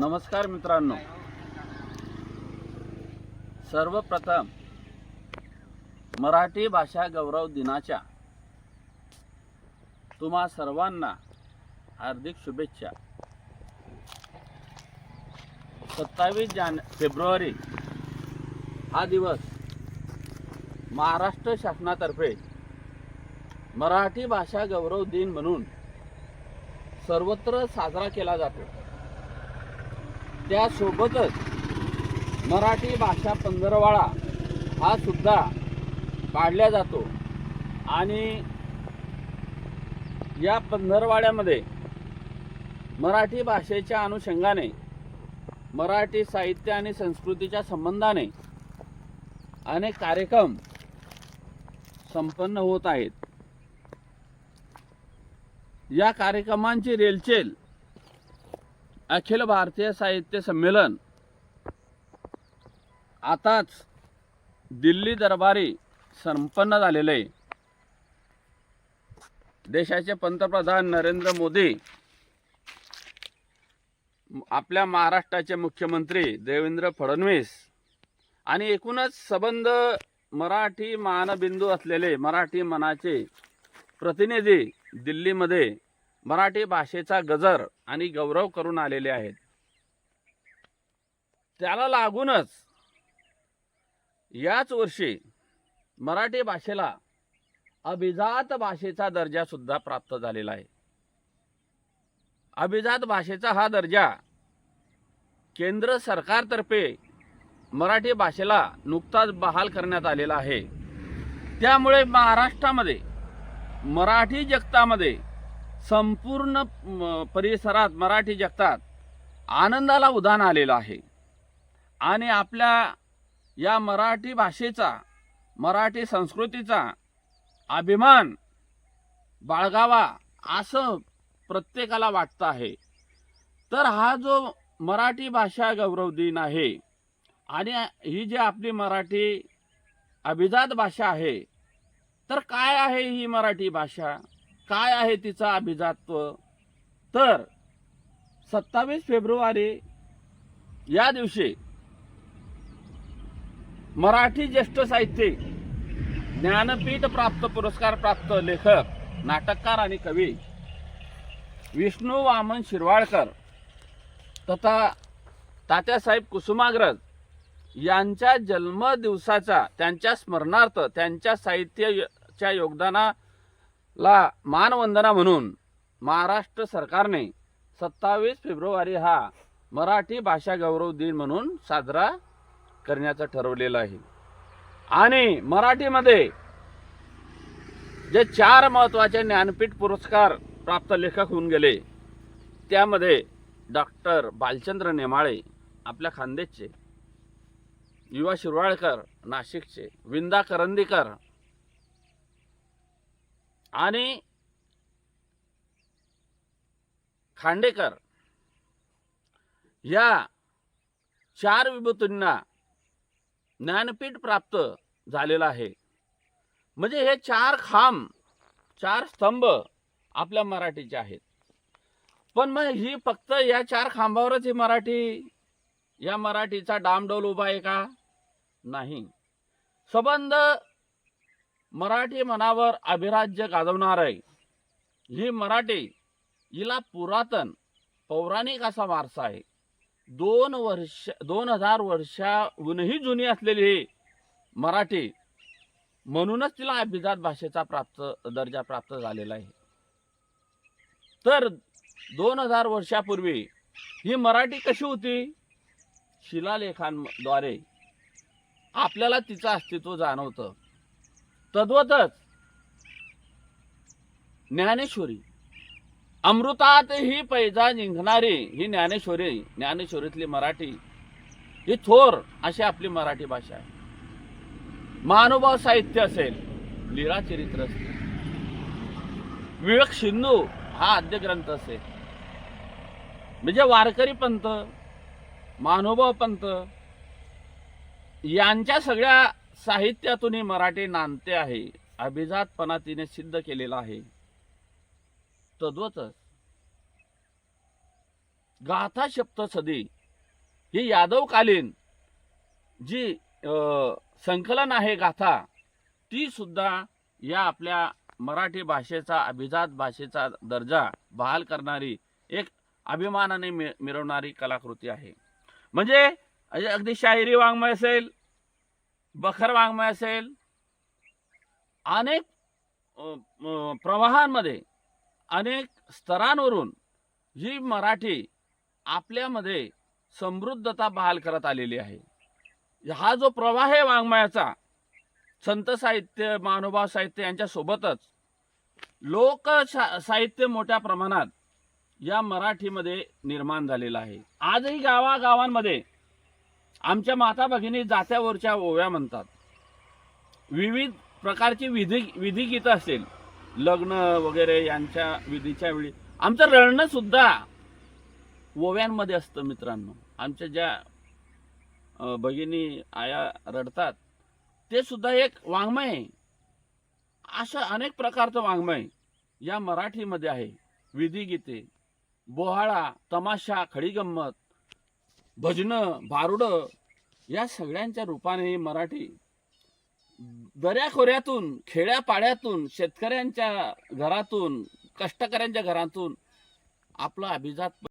नमस्कार मित्रांनो. सर्वप्रथम मराठी भाषा गौरव दिनाच्या तुम्हा सर्वांना हार्दिक शुभेच्छा. सत्तावीस जान फेब्रुवारी हा दिवस महाराष्ट्र शासनातर्फे मराठी भाषा गौरव दिन म्हणून सर्वत्र साजरा केला जातो. त्यासोबतच मराठी भाषा पंधरवाळा हा सुद्धा काढला जातो. आणि या पंधरवाड्यामध्ये मराठी भाषेच्या अनुषंगाने मराठी साहित्य आणि संस्कृतीच्या संबंधाने अनेक कार्यक्रम संपन्न होत आहेत. या कार्यक्रमांची रेलचेल अखिल भारतीय साहित्य संमेलन. आताच दिल्ली दरबारी संपन्न झालेलं. आहे देशाचे पंतप्रधान नरेंद्र मोदी आपल्या महाराष्ट्राचे मुख्यमंत्री देवेंद्र फडणवीस आणि एकूणच संबंध मराठी मानबिंदू असलेले मराठी मनाचे प्रतिनिधी दिल्लीमध्ये मराठी भाषेचा गजर आणि गौरव करून आलेले आहेत. त्याला लागूनच याच वर्षी मराठी भाषेला अभिजात भाषेचा दर्जा सुद्धा प्राप्त झालेला आहे. अभिजात भाषेचा हा दर्जा केंद्र सरकारतर्फे मराठी भाषेला नुकताच बहाल करण्यात आलेला आहे. त्यामुळे महाराष्ट्रामध्ये मराठी जगतामध्ये संपूर्ण परिसरात मराठी जगतात. आनंदाला उदान आलेलं आहे. आणि आपल्या या मराठी भाषेचा मराठी संस्कृतीचा अभिमान बाळगावा असं प्रत्येकाला वाटतं आहे. तर हा जो मराठी भाषा गौरव दिन आहे आणि ही जी आपली मराठी अभिजात भाषा आहे तर काय आहे ही मराठी भाषा? काय आहे तिचं अभिजात्व तर सत्तावीस फेब्रुवारी या दिवशी मराठी ज्येष्ठ साहित्यिक ज्ञानपीठ प्राप्त पुरस्कार प्राप्त लेखक नाटककार आणि कवी विष्णू वामन शिरवाळकर तथा तात्यासाहेब कुसुमाग्रज यांच्या जन्मदिवसाचा त्यांच्या स्मरणार्थ त्यांच्या साहित्याच्या ला मानवंदना म्हणून महाराष्ट्र सरकारने सत्तावीस फेब्रुवारी हा मराठी भाषा गौरव दिन म्हणून साजरा करण्याचं ठरवलेलं आहे. आणि मराठीमध्ये जे चार महत्त्वाचे ज्ञानपीठ पुरस्कार प्राप्त लेखक होऊन गेले त्यामध्ये डॉक्टर बालचंद्र नेमाळे आपल्या खानदेशचे युवा शिरवाळकर नाशिकचे विंदा करंदीकर आणि खांडेकर या चार विभूतींना ज्ञानपीठ प्राप्त झालेलं आहे. म्हणजे हे चार खांब चार स्तंभ आपल्या मराठीचे आहेत. पण मग ही फक्त या चार खांबावरच ही मराठी या मराठीचा डामडोल उभा आहे का? नाही. संबंध मराठी मनावर अभिराज्य गाजवणार आहे. ही मराठी हिला पुरातन पौराणिक असा वारसा आहे. दोन वर्ष दोन हजार वर्षाहूनही जुनी असलेली ही मराठी म्हणूनच तिला अभिजात भाषेचा प्राप्त दर्जा प्राप्त झालेला आहे. तर दोन हजार वर्षापूर्वी ही मराठी कशी होती? शिलालेखांद्वारे आपल्याला तिचं अस्तित्व जाणवतं. तद्वतच ज्ञानेश्वरी. अमृतात ही पैजा जिंकणारी ही ज्ञानेश्वरी ज्ञानेश्वरीतली मराठी ही थोर अशी आपली मराठी भाषा आहे. महानुभाव साहित्य असेल लीळा चरित्र असेल विवेक सिंधू हा आद्य ग्रंथ असेल. म्हणजे वारकरी पंथ महानुभाव पंथ यांच्या सगळ्या साहित्यातूनही मराठी नांदते आहे. अभिजातपणा तिने सिद्ध केलेला आहे. तद्वतच गाथा शब्द सदी ही यादवकालीन जी संकलन आहे गाथा ती सुद्धा या आपल्या मराठी भाषेचा अभिजात भाषेचा दर्जा बहाल करणारी एक अभिमानाने मिळवणारी कलाकृती आहे. म्हणजे अगदी शाहिरी वाङ्मय असेल बखर वाङ्मय असेल. अनेक प्रवाहांमध्ये अनेक स्तरांवरून ही मराठी आपल्यामध्ये समृद्धता बहाल करत आलेली आहे. हा जो प्रवाह आहे वाङ्मयाचा संत साहित्य मानवभाव साहित्य यांच्यासोबतच लोक साहित्य मोठ्या प्रमाणात या मराठीमध्ये निर्माण झालेलं आहे. आजही गावागावांमध्ये आमच्या माता भगिनी जात्यावरच्या ओव्या म्हणतात. विविध प्रकारची विधी विधी गीतं असेल लग्न वगैरे यांच्या विधीच्या वेळी. आमचं रडणं सुद्धा ओव्यांमध्ये असतं मित्रांनो. आमच्या ज्या भगिनी आया रडतात ते सुद्धा एक वाङ्मय. आहे असं अनेक प्रकारचं वाङ्मय या मराठीमध्ये आहे. विधी गीते बोहाळा तमाशा खडीगंमत भजनं भारुडं या सगळ्यांच्या रूपाने मराठी दऱ्याखोऱ्यातून खेड्यापाड्यातून शेतकऱ्यांच्या घरातून कष्टकऱ्यांच्या घरातून आपलं अभिजात